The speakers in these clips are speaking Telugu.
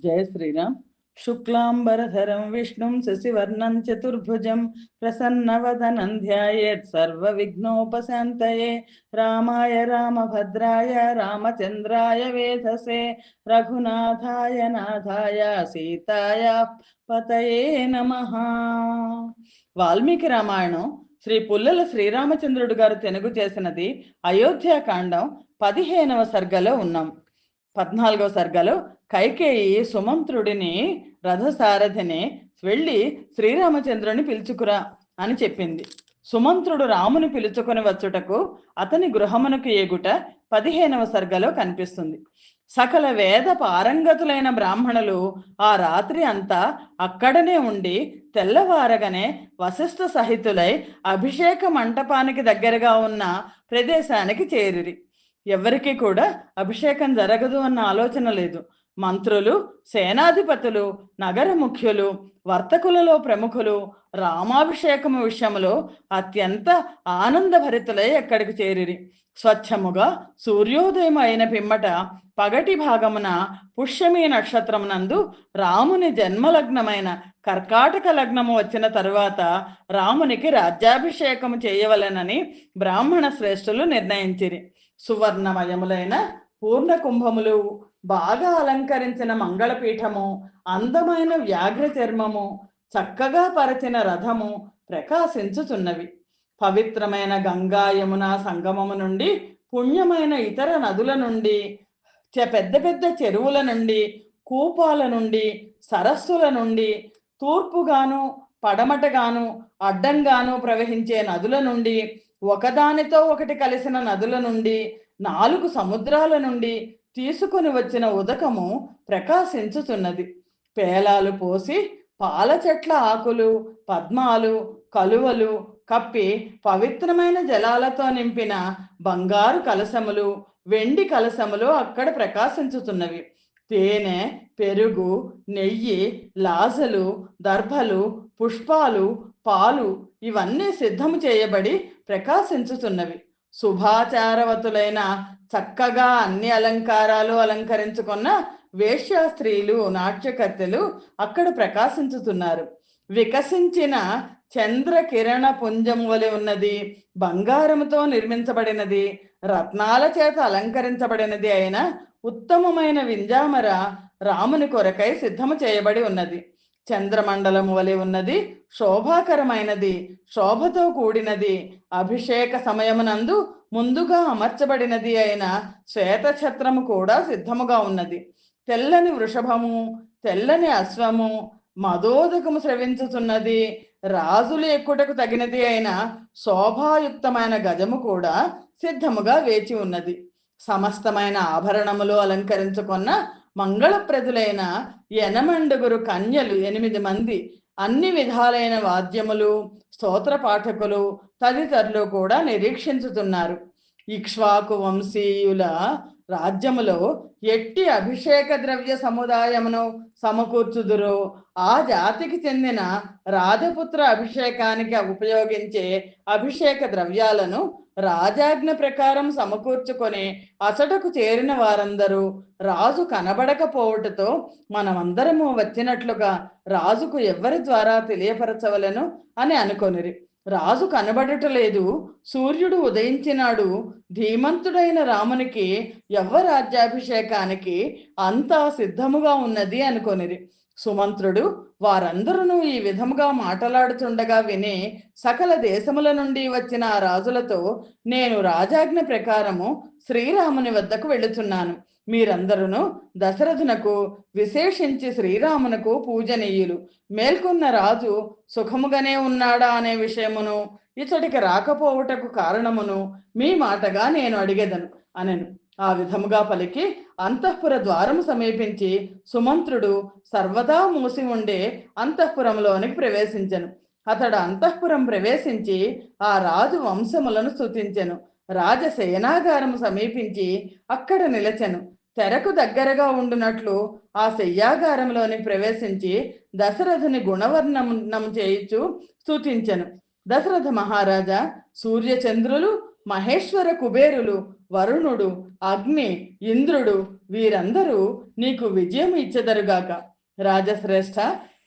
జయ శ్రీరామ్. శుక్లాంబరధరం విష్ణుం శశివర్ణం చతుర్భుజం ప్రసన్నవదనం ధ్యాయేత్ సర్వ విఘ్నోపశాంతయే రామాయ రామభద్రాయ రామచంద్రాయ వేధసే. రఘునాథాయ నాథాయ సీతాయ పతయే నమః. వాల్మీకి రామాయణం శ్రీ పుల్లల శ్రీరామచంద్రుడు గారు తెనుగు చేసినది అయోధ్యాకాండం పదిహేనవ సర్గలో ఉన్నాం. పద్నాలుగవ సర్గలో కైకేయి సుమంత్రుడిని రథసారథిని వెళ్ళి శ్రీరామచంద్రుని పిలుచుకురా అని చెప్పింది. సుమంత్రుడు రాముని పిలుచుకొని వచ్చుటకు అతని గృహమునకు ఏగుట పదిహేనవ సర్గలో కనిపిస్తుంది. సకల వేద పారంగతులైన బ్రాహ్మణులు ఆ రాత్రి అంతా అక్కడనే ఉండి తెల్లవారగానే వశిష్ఠ సహితులై అభిషేక మంటపానికి దగ్గరగా ఉన్న ప్రదేశానికి చేరిరి. ఎవరికి కూడా అభిషేకం జరగదు అన్న ఆలోచన లేదు. మంత్రులు సేనాధిపతులు నగర ముఖ్యులు వర్తకులలో ప్రముఖులు రామాభిషేకము విషయంలో అత్యంత ఆనందభరితులై అక్కడికి చేరిరి. స్వచ్ఛముగా సూర్యోదయం అయిన పిమ్మట పగటి భాగమున పుష్యమి నక్షత్రమునందు రాముని జన్మలగ్నమైన కర్కాటక లగ్నము వచ్చిన తరువాత రామునికి రాజ్యాభిషేకము చేయవలెనని బ్రాహ్మణ శ్రేష్ఠులు నిర్ణయించిరి. సువర్ణమయములైన పూర్ణ కుంభములు బాగా అలంకరించిన మంగళపీఠము అందమైన వ్యాఘ్ర చర్మము చక్కగా పరచిన రథము ప్రకాశించుచున్నవి. పవిత్రమైన గంగా యమున సంగమము నుండి పుణ్యమైన ఇతర నదుల నుండి పెద్ద పెద్ద చెరువుల నుండి కూపాల నుండి సరస్సుల నుండి తూర్పుగాను పడమటగాను అడ్డంగాను ప్రవహించే నదుల నుండి ఒకదానితో ఒకటి కలిసిన నదుల నుండి నాలుగు సముద్రాల నుండి తీసుకొని వచ్చిన ఉదకము ప్రకాశించుతున్నది. పేలాలు పోసి పాల చెట్ల ఆకులు పద్మాలు కలువలు కప్పి పవిత్రమైన జలాలతో నింపిన బంగారు కలశములు వెండి కలశములు అక్కడ ప్రకాశించుతున్నవి. తేనె పెరుగు నెయ్యి లాజలు దర్భలు పుష్పాలు పాలు ఇవన్నీ సిద్ధము చేయబడి ప్రకాశించుతున్నవి. శుభాచారవతులైన చక్కగా అన్ని అలంకారాలు అలంకరించుకున్న వేశ్యా స్త్రీలు నాట్యకర్తలు అక్కడ ప్రకాశించుతున్నారు. వికసించిన చంద్ర కిరణ పుంజం వలె ఉన్నది బంగారముతో నిర్మించబడినది రత్నాల చేత అలంకరించబడినది అయిన ఉత్తమమైన వింజామర రాముని కొరకై సిద్ధము చేయబడి ఉన్నది. చంద్రమండలము వలె ఉన్నది శోభాకరమైనది శోభతో కూడినది అభిషేక సమయమునందు ముందుగా అమర్చబడినది అయిన శ్వేతఛత్రము కూడా సిద్ధముగా ఉన్నది. తెల్లని వృషభము తెల్లని అశ్వము మదోదకము స్రవించుతున్నది రాజులు ఎక్కుటకు తగినది అయిన శోభాయుక్తమైన గజము కూడా సిద్ధముగా వేచి ఉన్నది. సమస్తమైన ఆభరణములు అలంకరించుకున్న మంగళప్రదులైన ఎనమండుగురు కన్యలు ఎనిమిది మంది. అన్ని విధాలైన వాద్యములు స్తోత్ర పాఠకులు తదితరులు కూడా నిరీక్షించుతున్నారు. ఇక్ష్వాకు వంశీయుల రాజ్యములో ఎట్టి అభిషేక ద్రవ్య సముదాయమును సమకూర్చుదురో. ఆ జాతికి చెందిన రాజపుత్ర అభిషేకానికి ఉపయోగించే అభిషేక ద్రవ్యాలను రాజాజ్ఞ ప్రకారం సమకూర్చుకొని అసటకు చేరిన వారందరూ రాజు కనబడకపోవటతో మనమందరము వచ్చినట్లుగా రాజుకు ఎవ్వరి ద్వారా తెలియపరచవలను అని అనుకొనిరి. రాజు కనబడటలేదు. సూర్యుడు ఉదయించినాడు. ధీమంతుడైన రామునికి యవ్వరాజ్యాభిషేకానికి అంతా సిద్ధముగా ఉన్నది అనుకొనిది సుమంత్రుడు వారందరూ ఈ విధముగా మాటలాడుతుండగా విని సకల దేశముల నుండి వచ్చిన ఆ రాజులతో నేను రాజాజ్ఞ ప్రకారము శ్రీరాముని వద్దకు వెళుతున్నాను. మీరందరూ దశరథునకు విశేషించి శ్రీరామునకు పూజనీయులు. మేల్కొన్న రాజు సుఖముగానే ఉన్నాడా అనే విషయమును ఇతడికి రాకపోవుటకు కారణమును మీ మాటగా నేను అడిగేదను అనెను. ఆ విధముగా పలికి అంతఃపుర ద్వారము సమీపించి సుమంత్రుడు సర్వదా మూసి ఉండే అంతఃపురంలోనికి ప్రవేశించెను. అతడు అంతఃపురం ప్రవేశించి ఆ రాజు వంశములను సూచించెను రాజ సేనాగారం సమీపించి అక్కడ నిలచెను. తెరకు దగ్గరగా ఉండునట్లు ఆ శయ్యాగారంలోని ప్రవేశించి దశరథుని గుణవర్ణనం చేయించు సూచించను. దశరథ మహారాజా సూర్యచంద్రులు మహేశ్వర కుబేరులు వరుణుడు అగ్ని ఇంద్రుడు వీరందరూ నీకు విజయం ఇచ్చెదరుగాక. రాజశ్రేష్ఠ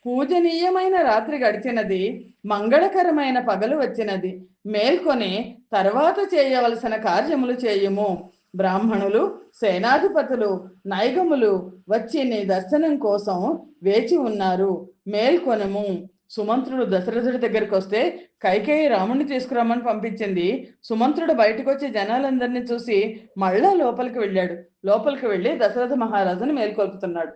పూజనీయమైన రాత్రి గడిచినది మంగళకరమైన పగలు వచ్చినది. మేల్కొని తర్వాత చేయవలసిన కార్యములు చేయుము. బ్రాహ్మణులు సేనాధిపతులు నైగములు వచ్చి నీ దర్శనం కోసం వేచి ఉన్నారు. మేల్కొనము. సుమంత్రుడు దశరథుడి దగ్గరికి వస్తే కైకేయి రాముడిని తీసుకురమ్మని పంపించింది. సుమంత్రుడు బయటకు వచ్చి జనాలందరినీ చూసి మళ్ళా లోపలికి వెళ్ళాడు. లోపలికి వెళ్ళి దశరథ మహారాజుని మేల్కొల్పుతున్నాడు.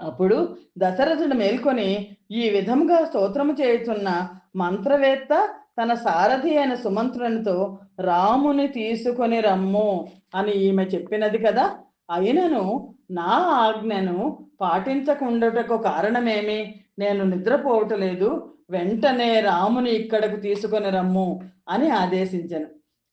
అప్పుడు దశరథుడు మేల్కొని ఈ విధముగా స్తోత్రము చేయుచున్న మంత్రవేత్త తన సారథి అయిన సుమంత్రునితో రాముని తీసుకొని రమ్ము అని ఈమె చెప్పినది కదా అయినను నా ఆజ్ఞను పాటించకుండటకు కారణమేమి? నేను నిద్రపోవటలేదు వెంటనే రాముని ఇక్కడకు తీసుకొని రమ్ము అని ఆదేశించను.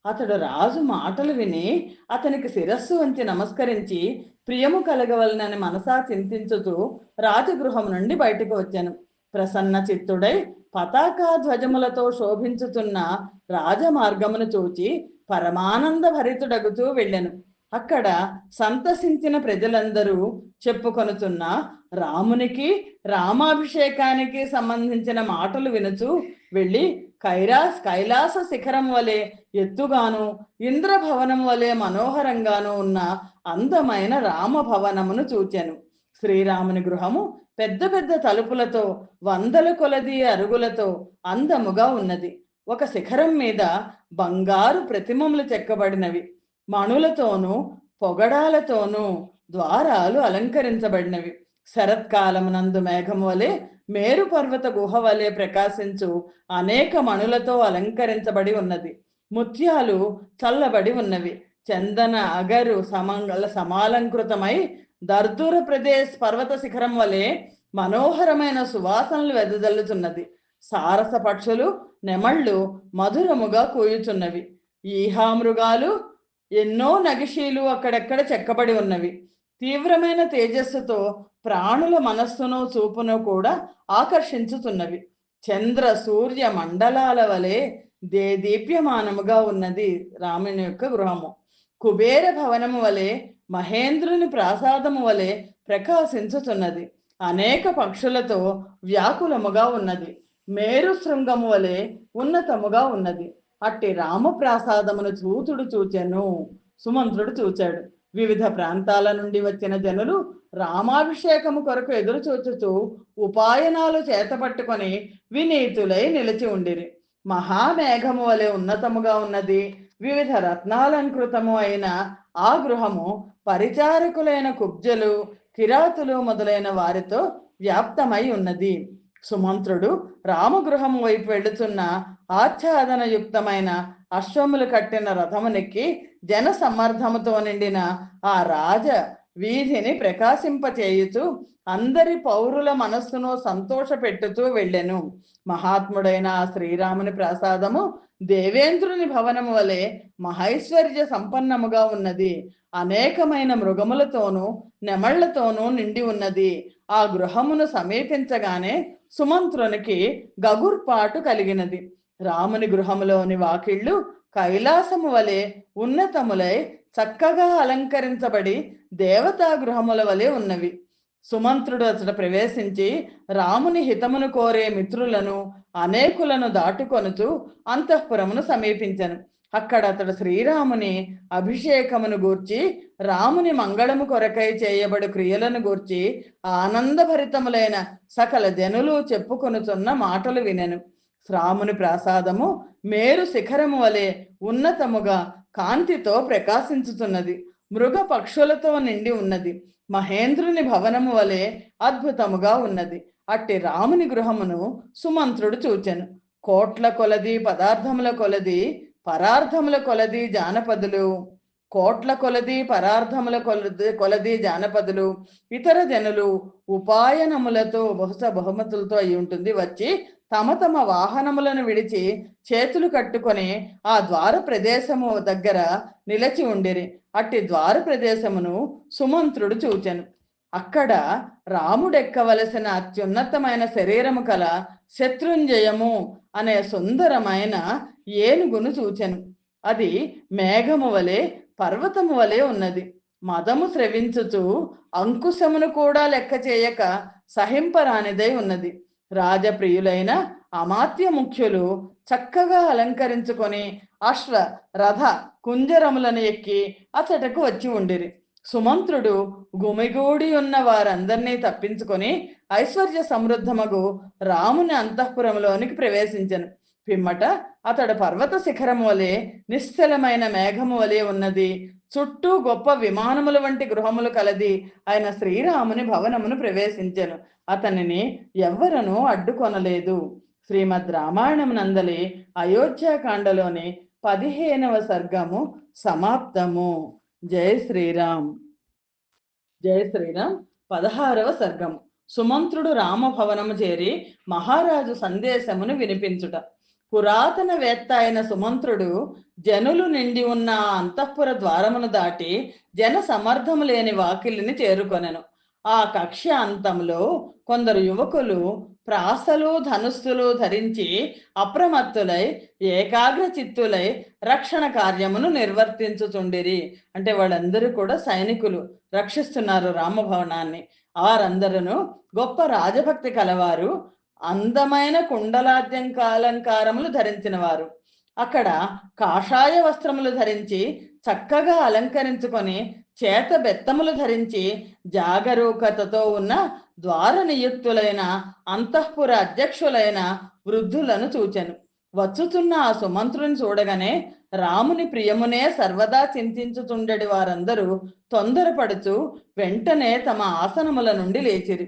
అతడు రాజు మాటలు విని అతనికి శిరస్సు వంచి నమస్కరించి ప్రియము కలగవలనని మనసా చింతించుతూ రాజగృహం నుండి బయటకు వచ్చాను. ప్రసన్న చిత్తుడై పతాకా ధ్వజములతో శోభించుతున్న రాజమార్గమును చూచి పరమానంద భరితుడగుతూ వెళ్ళెను. అక్కడ సంతసించిన ప్రజలందరూ చెప్పుకొనుతున్న రామునికి రామాభిషేకానికి సంబంధించిన మాటలు వినుచు వెళ్ళి కైలాస్ కైలాస శిఖరం వలె ఎత్తుగాను ఇంద్రభవనం వలె మనోహరంగాను ఉన్న అందమైన రామభవనమును చూచాను. శ్రీరాముని గృహము పెద్ద పెద్ద తలుపులతో వందల కొలది అరుగులతో అందముగా ఉన్నది. ఒక శిఖరం మీద బంగారు ప్రతిమములు చెక్కబడినవి. మణులతోనూ పొగడాలతోనూ ద్వారాలు అలంకరించబడినవి. శరత్కాలమునందు మేఘం వలె మేరు పర్వత గుహ వలె ప్రకాశించు అనేక మణులతో అలంకరించబడి ఉన్నది. ముత్యాలు చల్లబడి ఉన్నవి. చందన అగరు సమంగళ సమాలంకృతమై దర్దూర ప్రదేశ్ పర్వత శిఖరం వలె మనోహరమైన సువాసనలు వెదజల్లుచున్నది. సారస పక్షులు నెమళ్ళు మధురముగా కూయుచున్నవి. ఈహామృగాలు ఎన్నో నగిషీలు అక్కడెక్కడ చెక్కబడి ఉన్నవి. తీవ్రమైన తేజస్సుతో ప్రాణుల మనస్సును చూపును కూడా ఆకర్షించుతున్నవి. చంద్ర సూర్య మండలాల వలె దే దీప్యమానముగా ఉన్నది రాముని యొక్క గృహము. కుబేర భవనము వలె మహేంద్రుని ప్రాసాదము వలె ప్రకాశించుతున్నది. అనేక పక్షులతో వ్యాకులముగా ఉన్నది. మేరు శృంగము వలె ఉన్నతముగా ఉన్నది. అట్టి రామప్రాసాదమును చూతుడు చూచెను. సుమంత్రుడు చూచాడు. వివిధ ప్రాంతాల నుండి వచ్చిన జనులు రామాభిషేకము కొరకు ఎదురు చూచుతూ ఉపాయనాలు చేతపట్టుకొని వినీతులై నిలిచి ఉండిరి. మహామేఘము వలె ఉన్నతముగా ఉన్నది. వివిధ రత్నాలంకృతము అయిన ఆ గృహము పరిచారకులైన కుబ్జలు కిరాతులు మొదలైన వారితో వ్యాప్తమై ఉన్నది. సుమంత్రుడు రామగృహం వైపు వెళుతున్న ఆచ్ఛాదనయుక్తమైన అశ్వములు కట్టిన రథమునెక్కి జన సమర్థముతో నిండిన ఆ రాజ వీధిని ప్రకాశింపచేయుచు అందరి పౌరుల మనస్సును సంతోషపెట్టుతూ వెళ్ళెను. మహాత్ముడైన ఆ శ్రీరాముని ప్రసాదము దేవేంద్రుని భవనము వలె మహైశ్వర్య సంపన్నముగా ఉన్నది. అనేకమైన మృగములతోనూ నెమళ్ళతోనూ నిండి ఉన్నది. ఆ గృహమును సమీపించగానే సుమంత్రునికి గగుర్పాటు కలిగినది. రాముని గృహములోని వాకిళ్ళు కైలాసము వలె ఉన్నతములై చక్కగా అలంకరించబడి దేవతా గృహముల వలె ఉన్నవి. సుమంత్రుడు అతడు ప్రవేశించి రాముని హితమును కోరే మిత్రులను అనేకులను దాటుకొనుచు అంతఃపురమును సమీపించను. అక్కడ అతడు శ్రీరాముని అభిషేకమును గూర్చి రాముని మంగళము కొరకై చేయబడు క్రియలను గూర్చి ఆనందభరితములైన సకల జనులు చెప్పుకొనుచున్న మాటలు వినెను. రాముని ప్రసాదము మేరు శిఖరము వలె ఉన్నతముగా కాంతితో ప్రకాశించుతున్నది. మృగ పక్షులతో నిండి ఉన్నది. మహేంద్రుని భవనము వలె అద్భుతముగా ఉన్నది. అట్టి రాముని గృహమును సుమంత్రుడు చూచెను. కోట్ల కొలది పదార్థముల కొలది పరార్థముల కొలది జానపదులు. కోట్ల కొలది పరార్థముల కొలది కొలది జానపదులు. ఇతర జనులు ఉపాయనములతో బహుశా బహుమతులతో అయి ఉంటుంది. వచ్చి తమ తమ వాహనములను విడిచి చేతులు కట్టుకొని ఆ ద్వార ప్రదేశము దగ్గర నిలచి ఉండిరి. అట్టి ద్వార ప్రదేశమును సుమంత్రుడు చూచెను. అక్కడ రాముడెక్కవలసిన అత్యున్నతమైన శరీరము కల శత్రుంజయము అనే సుందరమైన ఏనుగును చూచెను. అది మేఘము వలె పర్వతము వలె ఉన్నది. మదము స్రవించుచు అంకుశమును కూడా లెక్క చేయక సహింపరానిదై ఉన్నది. రాజప్రియులైన అమాత్య ముఖ్యులు చక్కగా అలంకరించుకొని అశ్వ రథ కుంజరములను ఎక్కి అతటకు వచ్చి ఉండిరి. సుమంత్రుడు గుమిగూడి ఉన్న వారందరినీ తప్పించుకొని ఐశ్వర్య సమృద్ధమగు రాముని అంతఃపురంలోనికి ప్రవేశించను. పిమ్మట అతడు పర్వత శిఖరము వలె నిశ్చలమైన మేఘము వలె ఉన్నది చుట్టూ గొప్ప విమానముల వంటి గృహములు కలది ఆయన శ్రీరాముని భవనమును ప్రవేశించెను. అతనిని ఎవ్వరను అడ్డుకొనలేదు. శ్రీమద్ రామాయణం నందలి అయోధ్యాకాండలోని పదిహేనవ సర్గము సమాప్తము. జై శ్రీరామ్. జై శ్రీరామ్. పదహారవ సర్గము. సుమంత్రుడు రామభవనము చేరి మహారాజు సందేశమును వినిపించుట. పురాతన వేత్త అయిన సుమంత్రుడు జనులు నిండి ఉన్న అంతఃపుర ద్వారమును దాటి జన సమర్థము లేని వాకిలిని చేరుకొనెను. ఆ కక్ష అంతంలో కొందరు యువకులు ప్రాసలు ధనుస్సులు ధరించి అప్రమత్తులై ఏకాగ్ర చిత్తులై రక్షణ కార్యమును నిర్వర్తించుచుండిరి. అంటే వాళ్ళందరూ కూడా సైనికులు రక్షిస్తున్నారు రామభవనాన్ని. వారందరూ గొప్ప రాజభక్తి కలవారు అందమైన కుండలాద్యంకాలంకారములు ధరించిన వారు అక్కడ కాషాయ వస్త్రములు ధరించి చక్కగా అలంకరించుకొని చేత బెత్తములు ధరించి జాగరూకతతో ఉన్న ద్వార నియుక్తులైన అంతఃపుర అధ్యక్షులైన వృద్ధులను చూచెను. వచ్చుతున్న ఆ సుమంత్రుని చూడగానే రాముని ప్రియమునే సర్వదా చింతించుతుండడి వారందరూ తొందరపడుచు వెంటనే తమ ఆసనముల నుండి లేచిరి.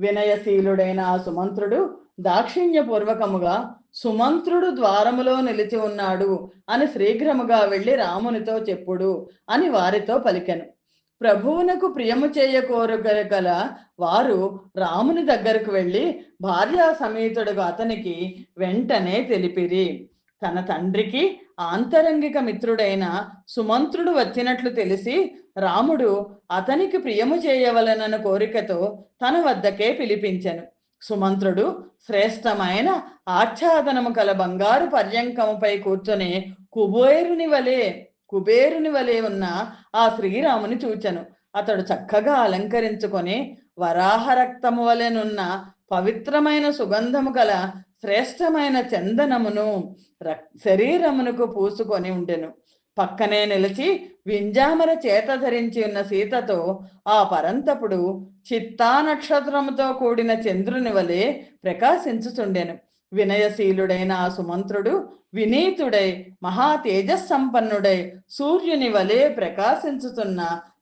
వినయశీలుడైన ఆ సుమంత్రుడు దాక్షిణ్యపూర్వకముగా సుమంత్రుడు ద్వారములో నిలిచి ఉన్నాడు అని శీఘ్రముగా వెళ్ళి రామునితో చెప్పుడు అని వారితో పలికెను. ప్రభువునకు ప్రియము చేయ కోరుగల వారు రాముని దగ్గరకు వెళ్ళి భార్యా సమేతుడుగా అతనికి వెంటనే తెలిపిరి. తన తండ్రికి ఆంతరంగిక మిత్రుడైన సుమంత్రుడు వచ్చినట్లు తెలిసి రాముడు అతనికి ప్రియము చేయవలనన్న కోరికతో తన వద్దకే పిలిపించెను. సుమంత్రుడు శ్రేష్టమైన ఆచ్ఛాదనము కల బంగారు పర్యంకముపై కూర్చొని కుబేరుని వలె కుబేరుని వలె ఉన్న ఆ శ్రీరాముని చూచెను. అతడు చక్కగా అలంకరించుకొని వరాహ రక్తము వలెనున్న పవిత్రమైన సుగంధము గల శ్రేష్టమైన చందనమును రక్- శరీరమునకు పూసుకొని ఉండెను. పక్కనే నిలిచి వింజామర చేత ధరించి ఉన్న సీతతో ఆ పరంతపుడు చిత్తా నక్షత్రముతో కూడిన చంద్రుని వలె ప్రకాశించుచుండెను. వినయశీలుడైన ఆ సుమంత్రుడు వినీతుడై మహా తేజస్సంపన్నుడై సూర్యుని వలె ప్రకాశించుతున్న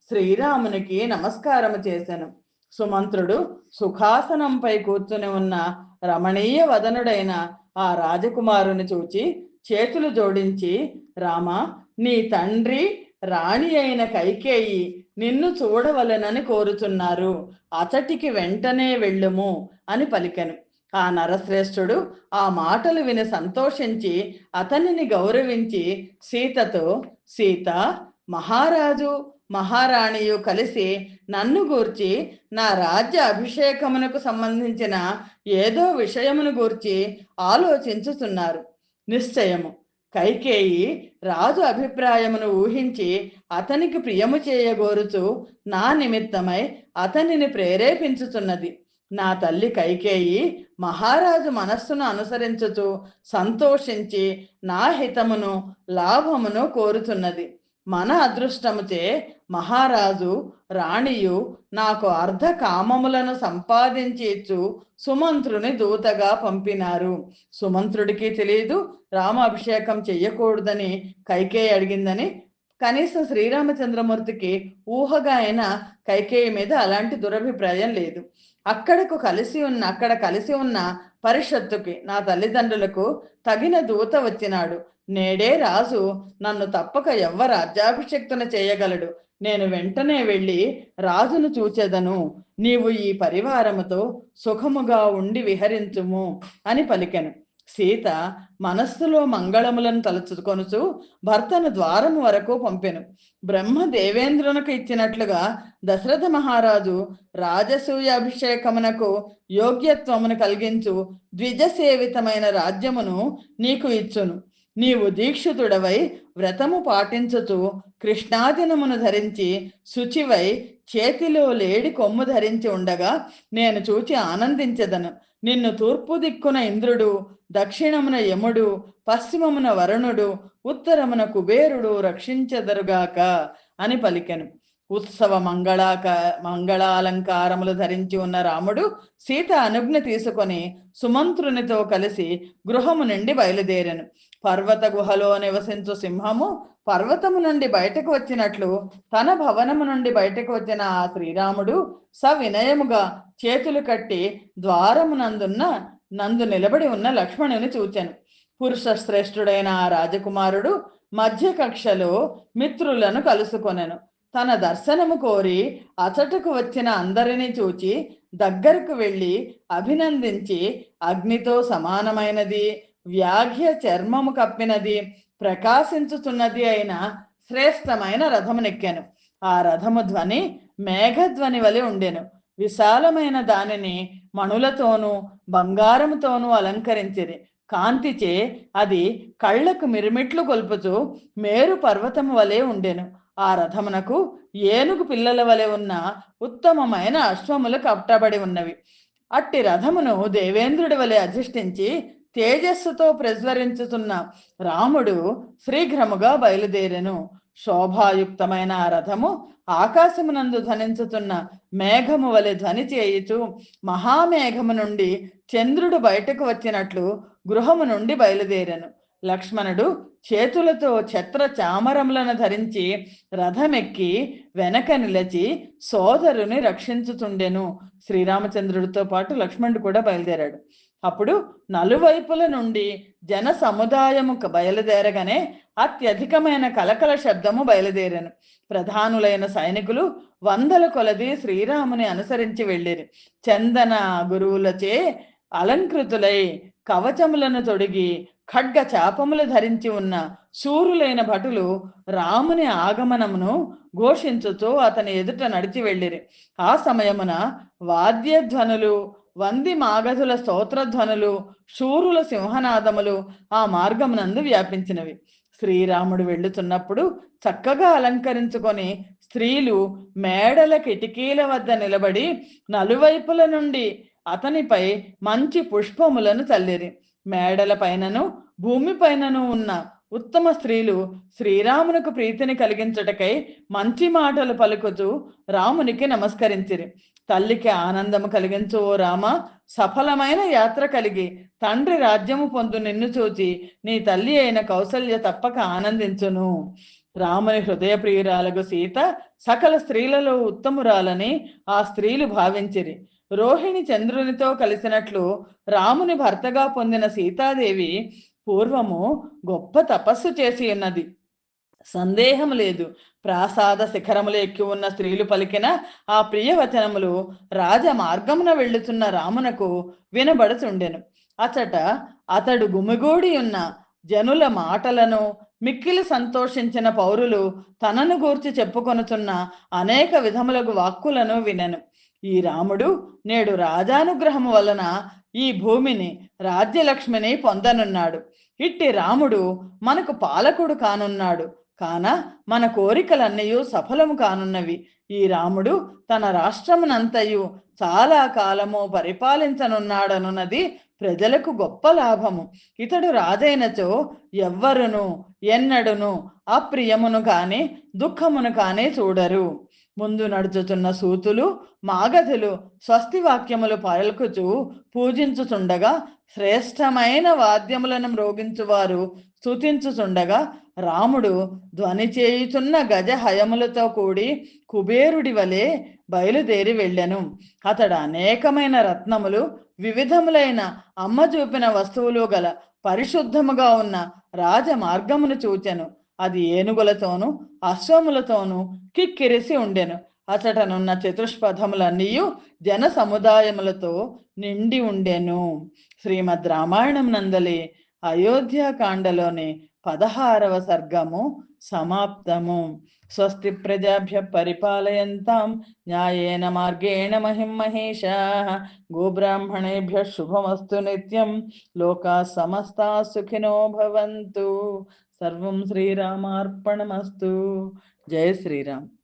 శ్రీరామునికి నమస్కారము చేశాను సుమంత్రుడు సుఖాసనంపై కూర్చుని ఉన్న రమణీయ వదనుడైన ఆ రాజకుమారుని చూచి చేతులు జోడించి రామ నీ తండ్రి రాణి అయిన కైకేయి నిన్ను చూడవలెనని కోరుచున్నారు. అతటికి వెంటనే వెళ్ళుము అని పలికెను. ఆ నరశ్రేష్ఠుడు ఆ మాటలు విని సంతోషించి అతనిని గౌరవించి సీతతో సీత మహారాజు మహారాణియు కలిసి నన్ను గూర్చి నా రాజ్య అభిషేకమునకు సంబంధించిన ఏదో విషయమును గూర్చి ఆలోచించుతున్నారు. నిశ్చయము. కైకేయి రాజు అభిప్రాయమును ఊహించి అతనికి ప్రియము చేయగోరుచు నా నిమిత్తమై అతనిని ప్రేరేపించుచున్నది. నా తల్లి కైకేయి మహారాజు మనస్సును అనుసరించుచు సంతోషించి నా హితమును లాభమును కోరుతున్నది మన అదృష్టముచే మహారాజు రాణియు నాకు అర్ధ కామములను సంపాదించేచ్చు సుమంత్రుని దూతగా పంపినారు. సుమంత్రుడికి తెలియదు రామాభిషేకం చెయ్యకూడదని కైకేయి అడిగిందని. కనీసం శ్రీరామచంద్రమూర్తికి ఊహగా అయినా కైకేయి మీద అలాంటి దురభిప్రాయం లేదు. అక్కడకు కలిసి ఉన్న అక్కడ కలిసి ఉన్న పరిషత్తుకి నా తల్లిదండ్రులకు తగిన దూత వచ్చినాడు. నేడే రాజు నన్ను తప్పక ఎవ్వ రాజ్యాభిషక్తున చేయగలడు. నేను వెంటనే వెళ్ళి రాజును చూచెదను. నీవు ఈ పరివారముతో సుఖముగా ఉండి విహరించుము అని పలికెను. సీత మనస్సులో మంగళములను తలచుకొనుచు భర్తను ద్వారం వరకు పంపెను. బ్రహ్మ దేవేంద్రునకు ఇచ్చినట్లుగా దశరథ మహారాజు రాజసూయ అభిషేకమునకు యోగ్యత్వమును కలిగించు ద్విజసేవితమైన రాజ్యమును నీకు ఇచ్చును. నీవు దీక్షితుడవై వ్రతము పాటించుచు కృష్ణాదినమును ధరించి శుచివై చేతిలో లేడి కొమ్ము ధరించి ఉండగా నేను చూచి ఆనందించదను. నిన్ను తూర్పు దిక్కున ఇంద్రుడు దక్షిణమున యముడు పశ్చిమమున వరుణుడు ఉత్తరమున కుబేరుడు రక్షించెదరుగాక అని పలికెను. ఉత్సవ మంగళాక మంగళాలంకారములు ధరించి ఉన్న రాముడు సీత అనుజ్ఞ తీసుకొని సుమంత్రునితో కలిసి గృహము నుండి బయలుదేరాను. పర్వత గుహలో నివసించు సింహము పర్వతము నుండి బయటకు వచ్చినట్లు తన భవనము నుండి బయటకు వచ్చిన ఆ శ్రీరాముడు సవినయముగా చేతులు కట్టి ద్వారమునందున్న నందు నిలబడి ఉన్న లక్ష్మణుని చూచెను. పురుష శ్రేష్ఠుడైన ఆ రాజకుమారుడు మధ్య కక్షలో మిత్రులను కలుసుకొనెను. తన దర్శనము కోరి అచటకు వచ్చిన అందరినీ చూచి దగ్గరకు వెళ్ళి అభినందించి అగ్నితో సమానమైనది వ్యాఘ్య చర్మము కప్పినది ప్రకాశించుతున్నది అయిన శ్రేష్టమైన రథమునెక్కాను ఆ రథము ధ్వని మేఘధ్వని వలె ఉండెను. విశాలమైన దానిని మణులతోనూ బంగారముతోనూ అలంకరించింది కాంతిచే అది కళ్ళకు మిరుమిట్లు గొల్పుచు మేరు పర్వతము వలె ఉండెను. ఆ రథమునకు ఏనుగు పిల్లల వలె ఉన్న ఉత్తమమైన అశ్వములు కట్టబడి ఉన్నవి. అట్టి రథమును దేవేంద్రుడి వలె అధిష్ఠించి తేజస్సుతో ప్రజ్వరించుతున్న రాముడు శ్రీఘ్రముగా బయలుదేరెను. శోభాయుక్తమైన ఆ రథము ఆకాశమునందు ధ్వనించుతున్న మేఘము వలె ధ్వని చేయుచు మహామేఘము నుండి చంద్రుడు బయటకు వచ్చినట్లు గృహము నుండి బయలుదేరెను. లక్ష్మణుడు చేతులతో ఛత్ర చామరములను ధరించి రథమెక్కి వెనక నిలచి సోదరుని రక్షించుతుండెను శ్రీరామచంద్రుడితో పాటు లక్ష్మణుడు కూడా బయలుదేరాడు. అప్పుడు నలువైపుల నుండి జన సముదాయము బయలుదేరగానే అత్యధికమైన కలకల శబ్దము బయలుదేరాను. ప్రధానులైన సైనికులు వందల కొలది శ్రీరాముని అనుసరించి వెళ్ళిరి. చందన గురువులచే అలంకృతులై కవచములను తొడిగి ఖడ్గ చాపములు ధరించి ఉన్న శూరులైన భటులు రాముని ఆగమనమును ఘోషించుతూ అతని ఎదుట నడిచి వెళ్ళిరి. ఆ సమయమున వాద్యధ్వనులు వంది మాగధుల స్తోత్రధ్వనులు శూరుల సింహనాదములు ఆ మార్గమునందు వ్యాపించినవి. శ్రీరాముడు వెళ్ళుతున్నప్పుడు చక్కగా అలంకరించుకొని స్త్రీలు మేడల కిటికీల వద్ద నిలబడి నలువైపుల నుండి అతనిపై మంచి పుష్పములను చల్లిరి. మేడల పైనను భూమి పైనను ఉన్న ఉత్తమ స్త్రీలు శ్రీరామునకు ప్రీతిని కలిగించుటకై మంచి మాటలు పలుకుతూ రామునికి నమస్కరించిరి. తల్లికి ఆనందము కలిగించు ఓ రామ సఫలమైన యాత్ర కలిగి తండ్రి రాజ్యము పొందు నిన్ను చూచి నీ తల్లి అయిన కౌసల్య తప్పక ఆనందించును. రాముని హృదయ ప్రియురాలకు సీత సకల స్త్రీలలో ఉత్తమురాలని ఆ స్త్రీలు భావించిరి. రోహిణి చంద్రునితో కలిసినట్లు రాముని భర్తగా పొందిన సీతాదేవి పూర్వము గొప్ప తపస్సు చేసి ఉన్నది. సందేహం లేదు. ప్రాసాద శిఖరములు ఎక్కి ఉన్న స్త్రీలు పలికిన ఆ ప్రియవచనములు రాజ మార్గమున వెళ్ళుతున్న రామునకు వినబడుచుండెను. అచట అతడు గుమిగూడి ఉన్న జనుల మాటలను మిక్కిలి సంతోషించిన పౌరులు తనను గూర్చి చెప్పుకొనుచున్న అనేక విధములకు వాక్కులను వినెను. ఈ రాముడు నేడు రాజానుగ్రహం వలన ఈ భూమిని రాజ్యలక్ష్మిని పొందనున్నాడు. ఇట్టి రాముడు మనకు పాలకుడు కానున్నాడు. కాన మన కోరికలన్నయూ సఫలము కానున్నవి. ఈ రాముడు తన రాష్ట్రమునంతయు చాలా కాలము పరిపాలించనున్నాడనున్నది ప్రజలకు గొప్ప లాభము. ఇతడు రాజైనచో ఎవ్వరును ఎన్నడును అప్రియమును కాని దుఃఖమును కాని చూడరు. ముందు నడుచుతున్న సూతులు మాగధులు స్వస్తి వాక్యములు పూజించుచుండగా శ్రేష్టమైన వాద్యములను మ్రోగించువారు స్తుతించుచుండగా రాముడు ధ్వని చేయుచున్న గజ హయములతో కూడి కుబేరుడి వలె బయలుదేరి వెళ్ళెను. అతడు అనేకమైన రత్నములు వివిధములైన అమ్మ చూపిన వస్తువులు గల పరిశుద్ధముగా ఉన్న రాజ మార్గమును చూచెను. అది ఏనుగులతోనూ అశ్వములతోనూ కిక్కిరిసి ఉండెను. అచటనున్న చతుష్పథములన్నీయు జన సముదాయములతో నిండి ఉండెను. శ్రీమద్ రామాయణం నందలి అయోధ్యాకాండలోని పదహారవ సర్గము సమాప్తము. స్వస్తి ప్రజాభ్య పరిపాలయంతాం. న్యాయేన మార్గేణ మహిం మహేషా గోబ్రాహ్మణేభ్య శుభమస్తు నిత్యం. లోకా సమస్తా సుఖినో భవంతు. సర్వం శ్రీరామార్పణమస్తు. జయ శ్రీరామ్.